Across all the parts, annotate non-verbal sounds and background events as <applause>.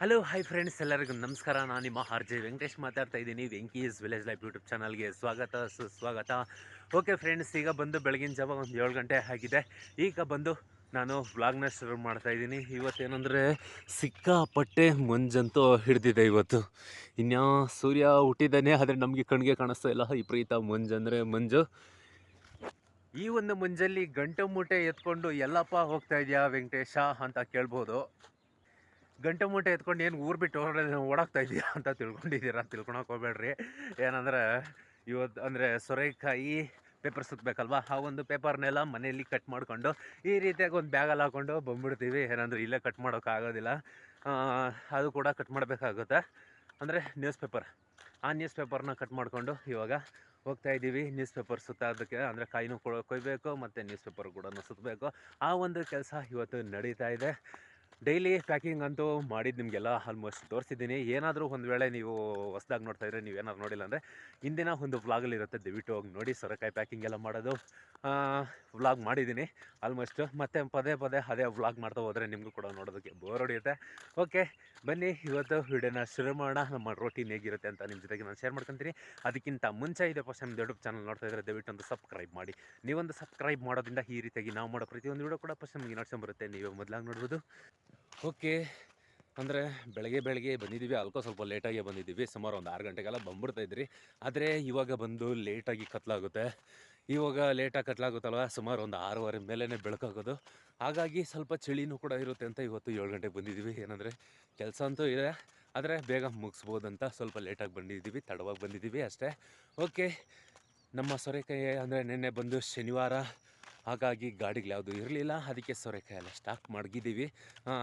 Hello hi friends ಎಲ್ಲರಿಗೂ ನಮಸ್ಕಾರ. ನಾನು ನಿಮ್ಮ ಆರ್ ಜೆ ವೆಂಕಟೇಶ್ ಮಾತಾಡ್ತಾ ಇದ್ದೀನಿ. ವೆಂಕೀಸ್ ವಿಲೇಜ್ ಲೈಫ್ ಯೂಟ್ಯೂಬ್ ಚಾನಲ್ಗೆ ಸ್ವಾಗತ, ಸುಸ್ವಾಗತ. ಓಕೆ ಫ್ರೆಂಡ್ಸ್ ಈಗ ಬಂದು ಬೆಳಗಿನ ಜಾವ ಒಂದು ಏಳು ಗಂಟೆ ಆಗಿದೆ. ಈಗ ಬಂದು ನಾನು ವ್ಲಾಗ್ನ ಶುರು ಮಾಡ್ತಾ ಇದ್ದೀನಿ. ಇವತ್ತೇನೆಂದರೆ ಸಿಕ್ಕಾಪಟ್ಟೆ ಮಂಜಂತೂ ಹಿಡಿದಿದೆ ಇವತ್ತು. ಇನ್ಯಾ ಸೂರ್ಯ ಹುಟ್ಟಿದ್ದಾನೆ, ಆದರೆ ನಮಗೆ ಕಣ್ಣಿಗೆ ಕಾಣಿಸ್ತಾ ಇಲ್ಲ. ವಿಪರೀತ ಮಂಜು ಅಂದರೆ ಮಂಜು. ಈ ಒಂದು ಮಂಜಲ್ಲಿ ಗಂಟು ಮೂಟೆ ಎತ್ಕೊಂಡು ಎಲ್ಲಪ್ಪ ಹೋಗ್ತಾ ಇದೆಯಾ ವೆಂಕಟೇಶ ಅಂತ ಕೇಳ್ಬೋದು. ಗಂಟೆ ಮೂಟೆ ಎತ್ಕೊಂಡು ಏನು ಊರು ಬಿಟ್ಟು ಓಡಾಕ್ತಾ ಇದೆಯಾ ಅಂತ ತಿಳ್ಕೊಂಡಿದ್ದೀರಾ? ತಿಳ್ಕೊಳಕ್ಕೆ ಹೋಗ್ಬೇಡ್ರಿ. ಏನಂದ್ರೆ ಇವತ್ತು ಅಂದರೆ ಸೊರೆಕಾಯಿ ಪೇಪರ್ ಸುತ್ತಬೇಕಲ್ವಾ ಆ ಒಂದು ಪೇಪರ್ನೆಲ್ಲ ಮನೆಯಲ್ಲಿ ಕಟ್ ಮಾಡಿಕೊಂಡು ಈ ರೀತಿಯಾಗಿ ಒಂದು ಬ್ಯಾಗಲ್ಲಿ ಹಾಕೊಂಡು ಬಂದ್ಬಿಡ್ತೀವಿ. ಏನಂದ್ರೆ ಇಲ್ಲೇ ಕಟ್ ಮಾಡೋಕ್ಕಾಗೋದಿಲ್ಲ ಅದು ಕೂಡ ಕಟ್ ಮಾಡಬೇಕಾಗುತ್ತೆ. ಅಂದರೆ ನ್ಯೂಸ್ ಪೇಪರ್ ಆ ನ್ಯೂಸ್ ಪೇಪರ್ನ ಕಟ್ ಮಾಡಿಕೊಂಡು ಇವಾಗ ಹೋಗ್ತಾ ಇದ್ದೀವಿ ನ್ಯೂಸ್ ಪೇಪರ್ ಸುತ್ತೋದಕ್ಕೆ ಅಂದರೆ ಕಾಯಿನೂ ಕೊಯ್ಬೇಕು, ಮತ್ತು ನ್ಯೂಸ್ ಪೇಪರ್ ಕೂಡ ಸುತ್ತಬೇಕು ಆ ಒಂದು ಕೆಲಸ ಇವತ್ತು ನಡೀತಾ ಇದೆ. ಡೈಲಿ ಪ್ಯಾಕಿಂಗ್ ಅಂತೂ ಮಾಡಿದ್ದು ನಿಮಗೆಲ್ಲ ಆಲ್ಮೋಸ್ಟ್ ತೋರಿಸಿದ್ದೀನಿ. ಏನಾದರೂ ಒಂದು ವೇಳೆ ನೀವು ಹೊಸ್ದಾಗಿ ನೋಡ್ತಾ ಇದ್ರೆ ನೀವೇನಾದ್ರು ನೋಡಿಲ್ಲ ಅಂದರೆ ಇಂದಿನ ಒಂದು ವ್ಲಾಗಲ್ಲಿ ಇರುತ್ತೆ. ದಯವಿಟ್ಟು ಹೋಗಿ ನೋಡಿ ಸೊರಕಾಯಿ ಪ್ಯಾಕಿಂಗ್ ಎಲ್ಲ ಮಾಡೋದು. ವ್ಲಾಗ್ ಮಾಡಿದ್ದೀನಿ. ಆಲ್ಮೋಸ್ಟ್ ಮತ್ತೆ ಪದೇ ಪದೇ ಅದೇ ವ್ಲಾಗ್ ಮಾಡ್ತಾ ಹೋದರೆ ನಿಮಗೂ ಕೂಡ ನೋಡೋದಕ್ಕೆ ಬೋರ್ ಹೊಡೆಯುತ್ತೆ. ಓಕೆ, ಬನ್ನಿ. ಇವತ್ತು ವಿಡಿಯೋನ ಶುರು ಮಾಡೋಣ. ನಮ್ಮ ರೋಟೀನ್ ಹೇಗಿರುತ್ತೆ ಅಂತ ನಿಮ್ಮ ಜೊತೆಗೆ ನಾನು ಶೇರ್ ಮಾಡ್ಕೊತೀನಿ. ಅದಕ್ಕಿಂತ ಮುಂಚೆ ಇದೆ ಫಸ್ಟ್ ನಮ್ಮ ಯೂಟ್ಯೂಬ್ ಚಾನಲ್ ನೋಡ್ತಾ ಇದ್ದರೆ ದಯವಿಟ್ಟು ಒಂದು ಸಬ್ಸ್ಕ್ರೈಬ್ ಮಾಡಿ. ನೀವೊಂದು ಸಬ್ಸ್ಕ್ರೈಬ್ ಮಾಡೋದ್ರಿಂದ ಈ ರೀತಿಯಾಗಿ ನಾವು ಮಾಡೋ ಪ್ರತಿಯೊಂದು ವಿಡಿಯೋ ಕೂಡ ಫಸ್ಟ್ ನಮಗೆ ನೋಡ್ಕೊಂಬರುತ್ತೆ ನೀವೇ ಮೊದಲಾಗಿ ನೋಡ್ಬೋದು. ಓಕೆ. ಅಂದರೆ ಬೆಳಗ್ಗೆ ಬೆಳಗ್ಗೆ ಬಂದಿದ್ದೀವಿ. ಅಲ್ಕೋ ಸ್ವಲ್ಪ ಲೇಟಾಗಿ ಬಂದಿದ್ದೀವಿ. ಸುಮಾರು ಒಂದು ಆರು ಗಂಟೆಗೆಲ್ಲ ಬಂದ್ಬಿಡ್ತಾಯಿದ್ರಿ ಆದರೆ ಇವಾಗ ಬಂದು ಲೇಟಾಗಿ ಕತ್ಲಾಗುತ್ತೆ. ಇವಾಗ ಲೇಟಾಗಿ ಕತ್ಲಾಗುತ್ತಲ್ವ? ಸುಮಾರು ಒಂದು ಆರೂವರೆ ಮೇಲೇ ಬೆಳಕಾಗೋದು. ಹಾಗಾಗಿ ಸ್ವಲ್ಪ ಚಳಿನೂ ಕೂಡ ಇರುತ್ತೆ ಅಂತ ಇವತ್ತು ಏಳು ಗಂಟೆಗೆ ಬಂದಿದ್ದೀವಿ. ಏನಂದರೆ ಕೆಲಸ ಅಂತೂ ಇದೆ. ಆದರೆ ಬೇಗ ಮುಗಿಸ್ಬೋದಂತ ಸ್ವಲ್ಪ ಲೇಟಾಗಿ ಬಂದಿದ್ದೀವಿ. ತಡವಾಗಿ ಬಂದಿದ್ದೀವಿ ಅಷ್ಟೇ. ಓಕೆ. ನಮ್ಮ ಸೊರೆಕಾಯಿ ಅಂದರೆ ನಿನ್ನೆ ಬಂದು ಶನಿವಾರ ಹಾಗಾಗಿ ಗಾಡಿಗಳು ಯಾವುದು ಇರಲಿಲ್ಲ. ಅದಕ್ಕೆ ಸೊರೆಕಾಯಿ ಎಲ್ಲ ಸ್ಟಾಕ್ ಮಡಗಿದ್ದೀವಿ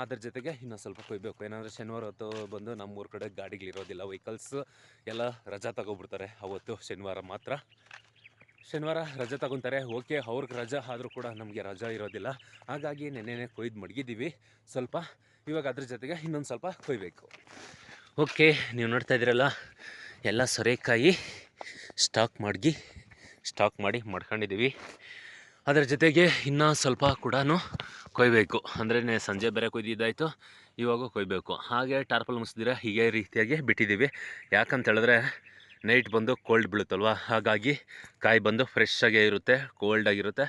ಅದ್ರ ಜೊತೆಗೆ ಇನ್ನೊಂದು ಸ್ವಲ್ಪ ಕೊಯ್ಬೇಕು. ಏನಂದರೆ ಶನಿವಾರ ಹೊತ್ತು ಬಂದು ನಮ್ಮೂರ ಕಡೆ ಗಾಡಿಗಳಿರೋದಿಲ್ಲ ವೆಹಿಕಲ್ಸ್ ಎಲ್ಲ ರಜಾ ತಗೊಬಿಡ್ತಾರೆ. ಅವತ್ತು ಶನಿವಾರ ಮಾತ್ರ. ಶನಿವಾರ ರಜಾ ತಗೊತಾರೆ. ಓಕೆ, ಅವ್ರಿಗೆ ರಜಾ ಆದರೂ ಕೂಡ ನಮಗೆ ರಜಾ ಇರೋದಿಲ್ಲ. ಹಾಗಾಗಿ ನೆನ್ನೆನೇ ಕೊಯ್ದು ಮಡಗಿದ್ದೀವಿ. ಸ್ವಲ್ಪ ಇವಾಗ ಅದ್ರ ಜೊತೆಗೆ ಇನ್ನೊಂದು ಸ್ವಲ್ಪ ಕೊಯ್ಬೇಕು. ಓಕೆ, ನೀವು ನೋಡ್ತಾ ಇದ್ದೀರಲ್ಲ, ಎಲ್ಲ ಸೊರೆಕಾಯಿ ಸ್ಟಾಕ್ ಮಡಗಿ ಸ್ಟಾಕ್ ಮಾಡಿ ಮಡ್ಕೊಂಡಿದ್ದೀವಿ. ಅದರ ಜೊತೆಗೆ ಇನ್ನೂ ಸ್ವಲ್ಪ ಕೂಡ ಕೊಯ್ಬೇಕು. ಅಂದರೆ ಸಂಜೆ ಬೇರೆ ಕೊಯ್ದಿದ್ದಾಯಿತು, ಇವಾಗ ಕೊಯ್ಬೇಕು. ಹಾಗೆ ಟಾರ್ಪಲ್ ಮುಗಿಸಿದ್ರೆ ಹೀಗೆ ರೀತಿಯಾಗಿ ಬಿಟ್ಟಿದ್ದೀವಿ. ಯಾಕಂತ ಹೇಳಿದ್ರೆ ನೈಟ್ ಬಂದು ಕೋಲ್ಡ್ ಬೀಳುತ್ತಲ್ವ? ಹಾಗಾಗಿ ಕಾಯಿ ಬಂದು ಫ್ರೆಶ್ ಇರುತ್ತೆ ಕೋಲ್ಡ್ ಆಗಿರುತ್ತೆ.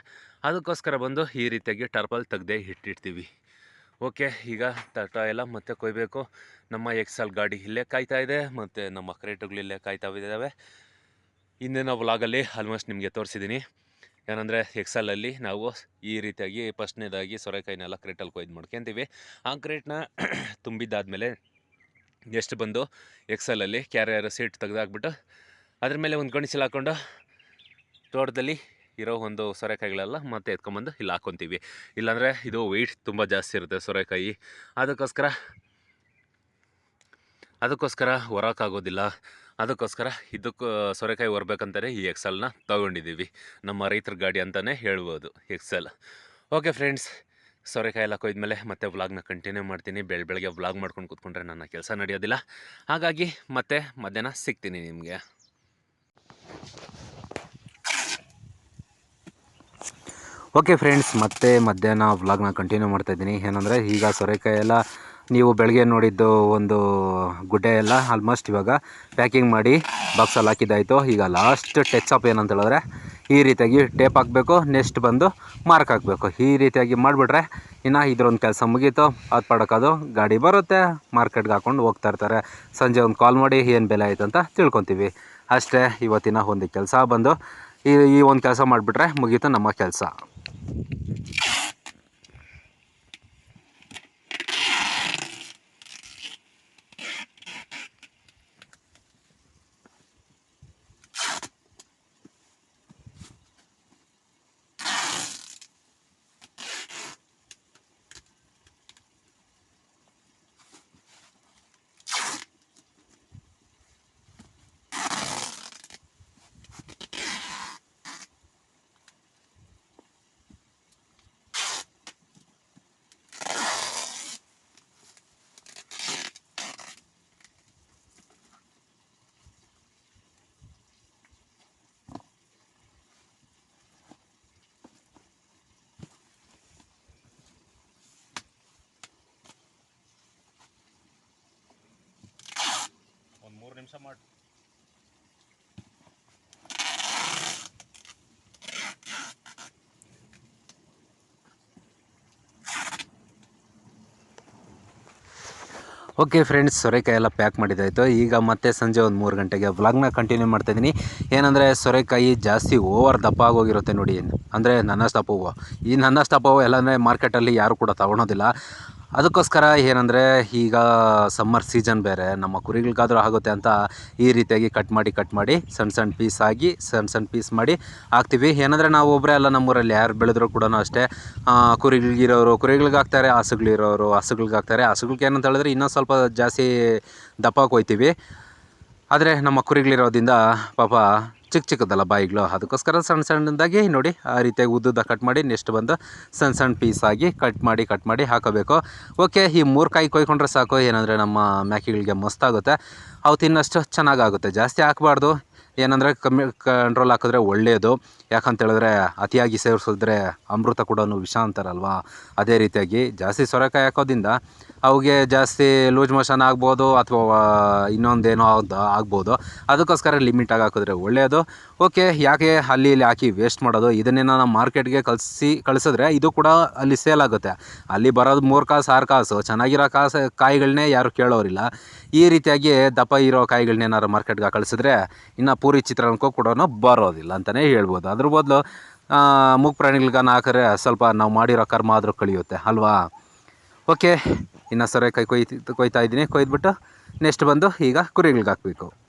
ಅದಕ್ಕೋಸ್ಕರ ಬಂದು ಈ ರೀತಿಯಾಗಿ ಟಾರ್ಪಲ್ ತೆಗ್ದೇ ಇಟ್ಟಿರ್ತೀವಿ. ಓಕೆ, ಈಗ ತಟ ಎಲ್ಲ ಮತ್ತೆ ಕೊಯ್ಬೇಕು. ನಮ್ಮ ಎಕ್ಸಲ್ ಗಾಡಿ ಇಲ್ಲೇ ಕಾಯ್ತಾ ಇದೆ, ಮತ್ತು ನಮ್ಮ ಕ್ರೇಟುಗಳು ಇಲ್ಲೇ ಕಾಯ್ತಾ ಇದ್ದಾವೆ. ಇಂದಿನ ವ್ಲಾಗಲ್ಲಿ ಆಲ್ಮೋಸ್ಟ್ ನಿಮಗೆ ತೋರಿಸಿದ್ದೀನಿ. ಏನಂದರೆ ಎಕ್ಸಲಲ್ಲಿ ನಾವು ಈ ರೀತಿಯಾಗಿ ಫಸ್ಟ್ನೇದಾಗಿ ಸೊರೆಕಾಯಿನೆಲ್ಲ ಕ್ರೇಟಲ್ಲಿ ಕೊಯ್ದು ಮಾಡ್ಕೊತೀವಿ. ಆ ಕ್ರೇಟ್ನ <clears throat> ತುಂಬಿದ್ದಾದಮೇಲೆ ಎಷ್ಟು ಬಂದು ಎಕ್ಸಲಲ್ಲಿ ಕ್ಯಾರಿಯರ್ ಸೀಟ್ ತೆಗೆದಾಕ್ಬಿಟ್ಟು ಅದ್ರ ಮೇಲೆ ಒಂದು ಗಣಿಸಲು ಹಾಕ್ಕೊಂಡು ತೋಟದಲ್ಲಿ ಇರೋ ಒಂದು ಸೊರೆಕಾಯಿಗಳೆಲ್ಲ ಮತ್ತೆ ಎತ್ಕೊಂಬಂದು ಇಲ್ಲಿ ಹಾಕ್ಕೊತೀವಿ ಇಲ್ಲಾಂದರೆ ಇದು ವೆಯ್ಟ್ ತುಂಬ ಜಾಸ್ತಿ ಇರುತ್ತೆ ಸೊರೆಕಾಯಿ. ಅದಕ್ಕೋಸ್ಕರ ಅದಕ್ಕೋಸ್ಕರ ಹೊರೋಕ್ಕಾಗೋದಿಲ್ಲ ಅದಕ್ಕೋಸ್ಕರ ಇದಕ್ಕೂ, ಸೊರೆಕಾಯಿ ಹೊರ್ಬೇಕಂತಾರೆ ಈ ಎಕ್ಸೆಲ್ನ ತೊಗೊಂಡಿದ್ದೀವಿ. ನಮ್ಮ ರೈತರ ಗಾಡಿ ಅಂತಲೇ ಹೇಳ್ಬೋದು ಎಕ್ಸೆಲ್ ಓಕೆ ಫ್ರೆಂಡ್ಸ್ ಸೊರೆಕಾಯಿ ಎಲ್ಲ ಕೊಯ್ದ್ಮೇಲೆ ಮತ್ತೆ ವ್ಲಾಗ್ನ ಕಂಟಿನ್ಯೂ ಮಾಡ್ತೀನಿ. ಬೆಳ, ಬೆಳಗ್ಗೆ ವ್ಲಾಗ್ ಮಾಡ್ಕೊಂಡು ಕೂತ್ಕೊಂಡ್ರೆ ನನ್ನ ಕೆಲಸ ನಡೆಯೋದಿಲ್ಲ. ಹಾಗಾಗಿ ಮತ್ತೆ ಮಧ್ಯಾಹ್ನ ಸಿಗ್ತೀನಿ ನಿಮಗೆ. ಓಕೆ ಫ್ರೆಂಡ್ಸ್ ಮತ್ತೆ ಮಧ್ಯಾಹ್ನ ವ್ಲಾಗ್ನ ಕಂಟಿನ್ಯೂ ಮಾಡ್ತಾ ಇದ್ದೀನಿ. ಏನಂದರೆ ಈಗ ಸೊರೆಕಾಯಿ ಎಲ್ಲ ನೀವು ಬೆಳಗ್ಗೆ ನೋಡಿದ್ದು ಒಂದು ಗುಡ್ಡೆ ಎಲ್ಲ ಆಲ್ಮೋಸ್ಟ್ ಇವಾಗ ಪ್ಯಾಕಿಂಗ್ ಮಾಡಿ ಬಾಕ್ಸಲ್ಲಿ ಹಾಕಿದ್ದಾಯಿತು. ಈಗ ಲಾಸ್ಟ್ ಟಚ್ ಅಪ್ ಏನಂತ ಹೇಳಿದ್ರೆ ಈ ರೀತಿಯಾಗಿ ಟೇಪ್ ಹಾಕಬೇಕು ನೆಕ್ಸ್ಟ್ ಬಂದು ಮಾರ್ಕ್ ಹಾಕಬೇಕು. ಈ ರೀತಿಯಾಗಿ ಮಾಡಿಬಿಟ್ರೆ ಇನ್ನು ಇದ್ರೊಂದು ಕೆಲಸ ಮುಗೀತು. ಅದು ಪಡಕೋದು ಗಾಡಿ ಬರುತ್ತೆ. ಮಾರ್ಕೆಟ್ಗೆ ಹಾಕ್ಕೊಂಡು ಹೋಗ್ತಾ ಇರ್ತಾರೆ. ಸಂಜೆ ಒಂದು ಕಾಲ್ ಮಾಡಿ ಏನು ಬೆಲೆ ಆಯಿತು ಅಂತ ತಿಳ್ಕೊತೀವಿ. ಅಷ್ಟೇ ಇವತ್ತಿನ ಒಂದು ಕೆಲಸ ಬಂದು ಈ ಈ ಒಂದು ಕೆಲಸ ಮಾಡಿಬಿಟ್ರೆ ಮುಗೀತು ನಮ್ಮ ಕೆಲಸ. ಮಾಡಿ. ಓಕೆ ಫ್ರೆಂಡ್ಸ್ ಸೊರೆಕಾಯಿ ಎಲ್ಲ ಪ್ಯಾಕ್ ಮಾಡಿದ್ದಾಯಿತು. ಈಗ ಮತ್ತೆ ಸಂಜೆ ಒಂದು ಮೂರು ಗಂಟೆಗೆ ವ್ಲಾಗ್ನ ಕಂಟಿನ್ಯೂ ಮಾಡ್ತಾಯಿದ್ದೀನಿ ಏನಂದರೆ, ಸೊರೆಕಾಯಿ ಜಾಸ್ತಿ ಓವರ್ ದಪ್ಪ ಆಗೋಗಿರುತ್ತೆ ನೋಡಿ. ಅಂದರೆ, ನನ್ನ ಹೂವು. ಈ ನನ್ನ ಎಲ್ಲ ಅಂದರೆ ಮಾರ್ಕೆಟಲ್ಲಿ ಯಾರು ಕೂಡ ತಗೊಳೋದಿಲ್ಲ. ಅದಕ್ಕೋಸ್ಕರ ಏನಂದರೆ, ಈಗ ಸಮ್ಮರ್ ಸೀಸನ್ ಬೇರೆ, ನಮ್ಮ ಕುರಿಗಳಿಗಾದರೂ ಆಗುತ್ತೆ ಅಂತ ಈ ರೀತಿಯಾಗಿ ಕಟ್ ಮಾಡಿ ಕಟ್ ಮಾಡಿ, ಸಣ್ಣ ಸಣ್ಣ ಪೀಸ್ ಆಗಿ, ಸಣ್ಣ ಸಣ್ಣ ಪೀಸ್ ಮಾಡಿ ಹಾಕ್ತೀವಿ. ಏನಂದರೆ ನಾವು ಒಬ್ಬರೇ ಅಲ್ಲ, ನಮ್ಮೂರಲ್ಲಿ ಯಾರು ಬೆಳೆದ್ರು ಕೂಡ ಅಷ್ಟೇ ಕುರಿಗಳಿಗಿರೋರು ಕುರಿಗಳಿಗೆ ಹಾಕ್ತಾರೆ ಹಸುಗಳಿರೋರು ಹಸುಗಳಿಗೆ ಹಾಕ್ತಾರೆ ಹಸುಗಳಿಗೆ ಏನಂತ ಹೇಳಿದ್ರೆ ಇನ್ನೂ ಸ್ವಲ್ಪ ಜಾಸ್ತಿ ದಪ್ಪಕ್ಕೆ ಕೊಯ್ತೀವಿ ಆದರೆ ನಮ್ಮ ಕುರಿಗಳಿರೋದ್ರಿಂದ ಪಾಪ ಚಿಕ್ಕ ಚಿಕ್ಕದಲ್ಲ ಬಾಯಿಗಳು, ಅದಕ್ಕೋಸ್ಕರ ಸಣ್ಣ ಸಣ್ಣದಾಗಿ ನೋಡಿ, ಆ ರೀತಿಯಾಗಿ ಉದ್ದುದ್ದ ಕಟ್ ಮಾಡಿ ನೆಕ್ಸ್ಟ್ ಬಂದು ಸಣ್ಣ ಸಣ್ಣ ಪೀಸ್ ಆಗಿ ಕಟ್ ಮಾಡಿ ಕಟ್ ಮಾಡಿ ಹಾಕೋಬೇಕು. ಓಕೆ ಈ ಮೂರು ಕಾಯಿ ಕೊಯ್ಕೊಂಡ್ರೆ ಸಾಕು, ಏನಂದರೆ ನಮ್ಮ ಮ್ಯಾಕಿಗಳಿಗೆ ಮಸ್ತಾಗುತ್ತೆ. ಅವು ತಿನ್ನಷ್ಟು ಚೆನ್ನಾಗಾಗುತ್ತೆ, ಜಾಸ್ತಿ ಹಾಕಬಾರ್ದು. ಏನಂದರೆ ಕಮ್ಮಿ ಕಂಟ್ರೋಲ್ ಹಾಕಿದ್ರೆ ಒಳ್ಳೆಯದು ಯಾಕಂತ ಹೇಳಿದ್ರೆ ಅತಿಯಾಗಿ ಸೇವಿಸಿದ್ರೆ ಅಮೃತ ಕೂಡ ವಿಷ ಅಂತಾರಲ್ವ? ಅದೇ ರೀತಿಯಾಗಿ ಜಾಸ್ತಿ ಸೊರೆಕಾಯಿ ಹಾಕೋದ್ರಿಂದ ಅವ್ಗೆ ಜಾಸ್ತಿ ಲೂಸ್ ಮೋಷನ್ ಆಗ್ಬೋದು ಅಥವಾ ಇನ್ನೊಂದೇನೋ ಅದು ಆಗ್ಬೋದು. ಅದಕ್ಕೋಸ್ಕರ ಲಿಮಿಟಾಗಿ ಹಾಕಿದ್ರೆ ಒಳ್ಳೆಯದು ಓಕೆ, ಯಾಕೆ ಅಲ್ಲಿ ಇಲ್ಲಿ ಹಾಕಿ ವೇಸ್ಟ್ ಮಾಡೋದು? ಇದನ್ನೇ ನಾವು ಮಾರ್ಕೆಟ್ಗೆ ಕಳಿಸಿ, ಕಳಿಸಿದ್ರೆ ಇದು ಕೂಡ ಅಲ್ಲಿ ಸೇಲ್ ಆಗುತ್ತೆ. ಅಲ್ಲಿ ಬರೋದು ಮೂರು ಕಾಸು, ಆರು ಕಾಸು. ಚೆನ್ನಾಗಿರೋ ಕಾಸು ಕಾಯಿಗಳನ್ನೇ ಯಾರು ಕೇಳೋರಿಲ್ಲ. ಈ ರೀತಿಯಾಗಿ ದಪ್ಪ ಇರೋ ಕಾಯಿಗಳನ್ನೇನಾದ್ರು ಮಾರ್ಕೆಟ್ಗೆ ಕಳಿಸಿದ್ರೆ ಇನ್ನು ಪೂರಿ ಚಿತ್ರಾನ್ನಕ್ಕೂ ಕೂಡ ಬರೋದಿಲ್ಲ ಅಂತಲೇ ಹೇಳ್ಬೋದು. ಅದ್ರ ಬದಲು ಮೂಗ್ ಪ್ರಾಣಿಗಳ್ಗಾನ ಹಾಕಿದ್ರೆ ಸ್ವಲ್ಪ ನಾವು ಮಾಡಿರೋ ಕರ್ಮ ಆದರೂ ಕಳಿಯುತ್ತೆ, ಅಲ್ವಾ? ಓಕೆ ಇನ್ನು ಕೈ ಕೊಯ್ತಿ, ಕೊಯ್ತಾ ಇದ್ದೀನಿ, ಕೊಯ್ದುಬಿಟ್ಟು ನೆಕ್ಸ್ಟ್ ಬಂದು ಈಗ ಕುರಿಗಳಿಗೆ ಹಾಕಬೇಕು.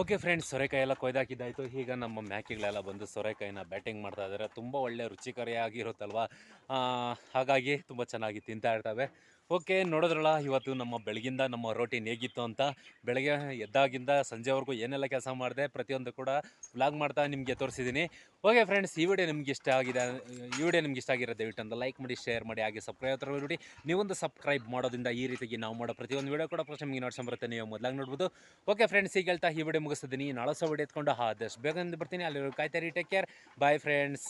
ಓಕೆ ಫ್ರೆಂಡ್ಸ್ ಸೊರೆಕಾಯಿ ಎಲ್ಲ ಕೊಯ್ದಾಕಿದ್ದಾಯಿತು. ಈಗ ನಮ್ಮ ಮ್ಯಾಕಿಗಳೆಲ್ಲ ಬಂದು ಸೊರೆಕಾಯಿನ ಬ್ಯಾಟಿಂಗ್ ಮಾಡ್ತಾ ಇದ್ದಾರೆ. ತುಂಬ ಒಳ್ಳೆ ರುಚಿಕರಿಯಾಗಿರುತ್ತಲ್ವ? ಹಾಗಾಗಿ ತುಂಬ ಚೆನ್ನಾಗಿ ತಿಂತಾ ಇರ್ತವೆ. ಓಕೆ, ನೋಡಿದ್ರಲ್ಲ, ಇವತ್ತು ನಮ್ಮ ಬೆಳಗಿಂದ ನಮ್ಮ ರೋಟೀನ್ ಹೇಗಿತ್ತು ಅಂತ. ಬೆಳಗ್ಗೆ ಎದ್ದಾಗಿಂದ ಸಂಜೆವರೆಗೂ ಏನೆಲ್ಲ ಕೆಲಸ ಮಾಡಿದೆ, ಪ್ರತಿಯೊಂದು ಕೂಡ ವ್ಲಾಗ್ ಮಾಡ್ತಾ ನಿಮಗೆ ತೋರಿಸಿದ್ದೀನಿ ಓಕೆ ಫ್ರೆಂಡ್ಸ್ ಈ ವಿಡಿಯೋ ನಿಮ್ಗೆ ಇಷ್ಟ ಆಗಿದೆ, ಈ ವಿಡಿಯೋ ನಿಮ್ಗೆ ಇಷ್ಟ ಆಗಿರೋ ದಯವಿಟ್ಟು ಅಂತ ಲೈಕ್ ಮಾಡಿ ಶೇರ್ ಮಾಡಿ, ಹಾಗೆ ಸಬ್ಸ್ಕ್ರೈಬ್ ನೋಡಿ ನೀವೊಂದು ಸಬ್ಸ್ಕ್ರೈಬ್ ಮಾಡೋದ್ರಿಂದ ಈ ರೀತಿಗೆ ನಾವು ಮಾಡೋ ಪ್ರತಿಯೊಂದು ವಿಡಿಯೋ ಕೂಡ ಫಸ್ಟ್ ನಿಮಗೆ ನೋಡ್ಕೊಂಬರುತ್ತೆ ನೀವು ಮೊದಲಾಗಿ ನೋಡ್ಬೋದು. ಓಕೆ ಫ್ರೆಂಡ್ಸ್ ಈಗ ಹೇಳ್ತಾ ಈ ವಿಡಿಯೋ ಮುಗಿಸ್ತಿದ್ದೀನಿ ನಾಳೆ ಸಹ ವಿಡಿಯೋ ಎತ್ಕೊಂಡು ಆದಷ್ಟು ಬೇಗ ಬರ್ತೀನಿ. ಅಲ್ಲಿ ಕಾಯ್ತಾರೆ ಟೇಕ್ ಕೇರ್ ಬಾಯ್ ಫ್ರೆಂಡ್ಸ್